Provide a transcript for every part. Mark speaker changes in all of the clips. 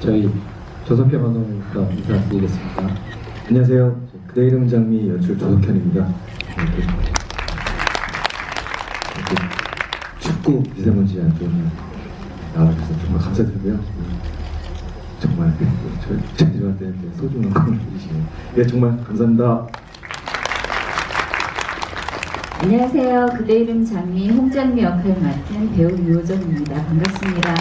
Speaker 1: 저희 조석현 감독님부터 인사드리겠습니다. 안녕하세요. 그대 이름 장미 연출 조석현입니다. 이렇게 춥고 미세먼지 안 좋은 날 나와주셔서 정말 감사드리고요. 정말 저- 저희한테 소중한 공을 해주시네요. 예, 정말 감사합니다.
Speaker 2: 안녕하세요. 그대 이름 장미 홍장미 역할을 맡은 배우 유호정입니다. 반갑습니다.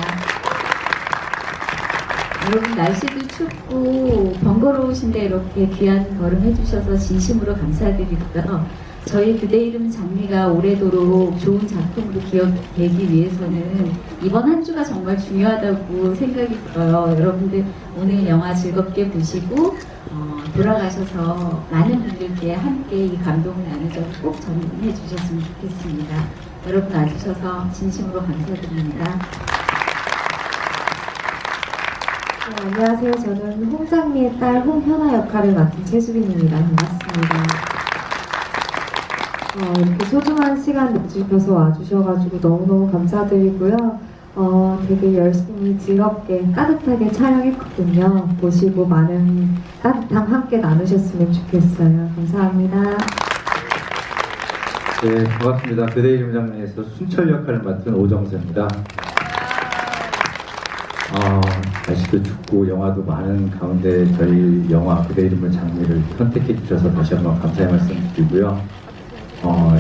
Speaker 2: 여러분 날씨도 춥고 번거로우신데 이렇게 귀한 걸음 해주셔서 진심으로 감사드리고요. 저희 그대 이름 장미가 오래도록 좋은 작품으로 기억되기 위해서는 이번 한 주가 정말 중요하다고 생각이 들어요. 여러분들 오늘 영화 즐겁게 보시고 어, 돌아가셔서 많은 분들께 함께 이 감동을 나누자고 꼭 전해 주셨으면 좋겠습니다. 여러분 와주셔서 진심으로 감사드립니다.
Speaker 3: 네, 안녕하세요. 저는 홍장미의 딸 홍현아 역할을 맡은 최수빈입니다. 반갑습니다. 어, 이렇게 소중한 시간 내주셔서 와주셔가지고 너무너무 감사드리고요. 어, 되게 열심히 즐겁게 따뜻하게 촬영했거든요. 보시고 많은 따뜻함 함께 나누셨으면 좋겠어요. 감사합니다.
Speaker 1: 네, 반갑습니다. 그대 이름 장미에서 순철 역할을 맡은 오정세입니다. 어, 날씨도 춥고 영화도 많은 가운데 저희 영화 그대 이름을 장미를 선택해 주셔서 다시 한번 감사의 말씀 드리고요. 어,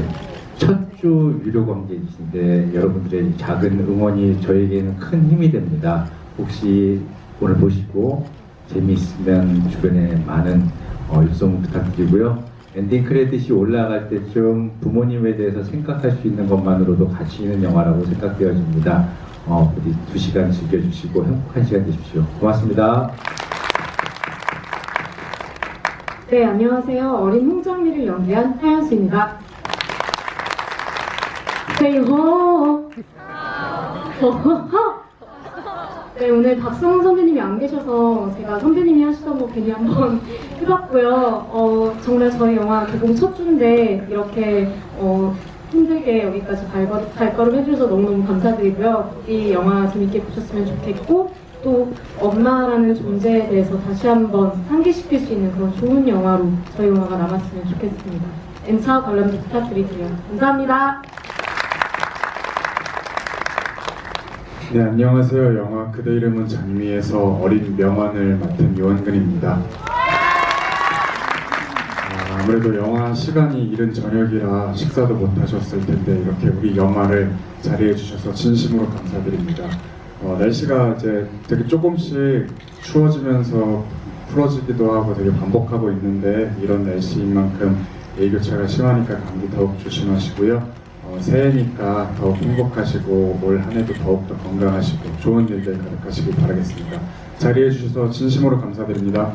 Speaker 1: 첫 주 유료 관객이신데 여러분들의 작은 응원이 저에게는 큰 힘이 됩니다. 혹시 오늘 보시고 재미있으면 주변에 많은 어, 입소문 부탁드리고요. 엔딩 크레딧이 올라갈 때쯤 부모님에 대해서 생각할 수 있는 것만으로도 가치 있는 영화라고 생각되어집니다. 어, 부디 두 시간 즐겨주시고 행복한 시간 되십시오. 고맙습니다.
Speaker 4: 네, 안녕하세요. 어린 홍정미를 연기한 하연수입니다. Say ho! 호호호! 네, 오늘 박성훈 선배님이 안 계셔서 제가 선배님이 하시던 거 괜히 한번 해봤고요. 어, 정말 저희 영화 개봉 첫 주인데 이렇게 어, 힘들게 여기까지 발걸, 발걸음 해주셔서 너무너무 감사드리고요. 이 영화 재밌게 보셨으면 좋겠고 또 엄마라는 존재에 대해서 다시 한번 상기시킬 수 있는 그런 좋은 영화로 저희 영화가 남았으면 좋겠습니다. N차 관람도 부탁드리고요. 감사합니다.
Speaker 5: 네, 안녕하세요. 영화 그대 이름은 장미에서 어린 명언을 맡은 요한근입니다. 아, 아무래도 영화 시간이 이른 저녁이라 식사도 못 하셨을 텐데 이렇게 우리 영화를 자리해 주셔서 진심으로 감사드립니다. 어, 날씨가 이제 되게 조금씩 추워지면서 풀어지기도 하고 되게 반복하고 있는데 이런 날씨인 만큼 일교차가 심하니까 감기 더욱 조심하시고요. 어, 새해니까 더욱 행복하시고 올 한 해도 더욱더 건강하시고 좋은 일들 가득하시길 바라겠습니다. 자리해 주셔서 진심으로 감사드립니다.